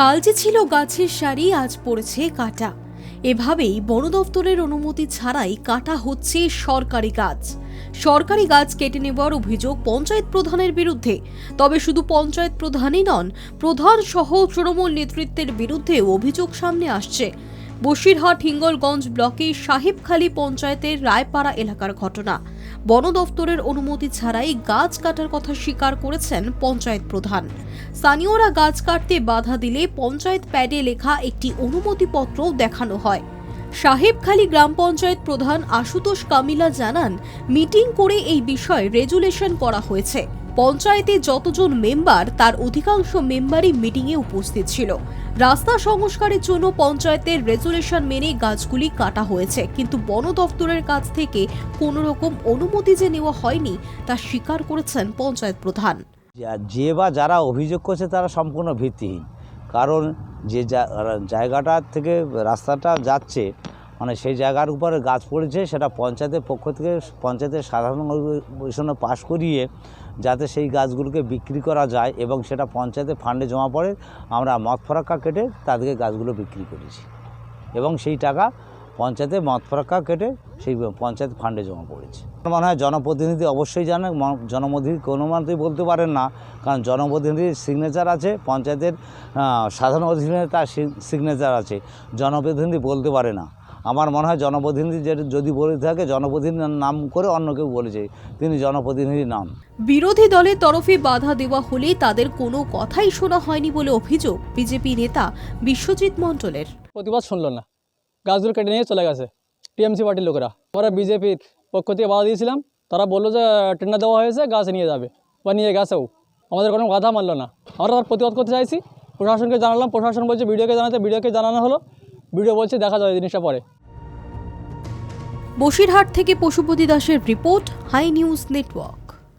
কাল যে ছিল গাছের সারি, আজ পড়েছে কাটা। এভাবেই বন দফতরের অনুমতি ছাড়াই কাটা হচ্ছে সরকারি গাছ। সরকারি গাছ কেটে নেওয়ার অভিযোগ পঞ্চায়েত প্রধানের বিরুদ্ধে। তবে শুধু পঞ্চায়েত প্রধানই নন প্রধান সহ তৃণমূল নেতৃত্বের বিরুদ্ধে অভিযোগ সামনে আসছে। বসিরহাট হিঙ্গলগঞ্জ ব্লকের সাহেবখালী পঞ্চায়েতের রায়পাড়া এলাকার ঘটনা। বন দফতরের অনুমতি ছাড়াই গাছ কাটার কথা স্বীকার করেছেন পঞ্চায়েত প্রধান। স্থানীয়রা গাছ কাটতে বাধা দিলে পঞ্চায়েত প্যাডে লেখা একটি অনুমতিপত্রও দেখানো হয়। সাহেবখালী গ্রাম পঞ্চায়েত প্রধান আশুতোষ কামিলা জানান, মিটিং করে এই বিষয়ে রেজুলেশন করা হয়েছে। পঞ্চায়েতে যতজন মেম্বার, তার অধিকাংশ মেম্বারই মিটিংয়ে উপস্থিত ছিল। রাস্তা সংস্কারের জন্য পঞ্চায়েতের রেজুলেশন মেনে গাছগুলি কাটা হয়েছে, কিন্তু বন দফতরের কাছ থেকে কোনো রকম অনুমতি যে নেওয়া হয়নি, তা স্বীকার করেছেন পঞ্চায়েত প্রধান। যে বা যারা অভিযোগ করছে, তারা সম্পূর্ণ ভিত্তিহীন। কারণ যে, জায়গাটা থেকে রাস্তাটা যাচ্ছে মানে সেই জায়গার উপরে গাছ পড়েছে, সেটা পঞ্চায়েতের পক্ষ থেকে পঞ্চায়েতের সাধারণ অধিবেশনে পাশ করিয়ে যাতে সেই গাছগুলোকে বিক্রি করা যায় এবং সেটা পঞ্চায়েতের ফান্ডে জমা পড়ে, আমরা মদ ফরাক্কা কেটে তাদেরকে গাছগুলো বিক্রি করেছি। এবং সেই টাকা পঞ্চায়েতে মদ ফরাক্কা কেটে সেই পঞ্চায়েত ফান্ডে জমা পড়েছে। মনে হয় জনপ্রতিনিধি অবশ্যই জানে জনপ্রতিনিধি কোনো মতেই বলতে পারেন না, কারণ জনপ্রতিনিধির সিগনেচার আছে, পঞ্চায়েতের সাধারণ অধিবেশনে তার সিগনেচার আছে। জনপ্রতিনিধি বলতে পারে না। আমার মনে হয় জনপ্রতিনিধি যে- যদি বলে থাকে জনপ্রতিনিধির নাম করে অন্য কেউ বলেছে তিনি জনপ্রতিনিধির নাম। বিরোধী দলের তরফে বাধা দেওয়া হলে তাদের কোনো কথাই শোনা হয়নি বলে অভিযোগ বিজেপি নেতা বিশ্বজিৎ মণ্ডলের। প্রতিবাদ শুনলো না। গাছগুলো কেটে নিয়ে চলে গেছে টিএমসি পার্টির লোকেরা। আমরা বিজেপির পক্ষ থেকে বাধা দিয়েছিলাম। তারা বলল যে টেন্ডার দেওয়া হয়েছে গাছ নিয়ে যাবে। বা নিয়ে গেছেও। আমাদের কোনো কথা মানলো না। আমরা তার প্রতিবাদ করতে চাইছি। প্রশাসনকে জানালাম। প্রশাসন বলছে ভিডিওকে জানাতে ভিডিওকে জানানো হলো। ভিডিও বলছে দেখা যাবে জিনিসটা পরে। বসিরহাট থেকে পশুপতি দাসের রিপোর্ট হাই নিউজ নেটওয়ার্ক।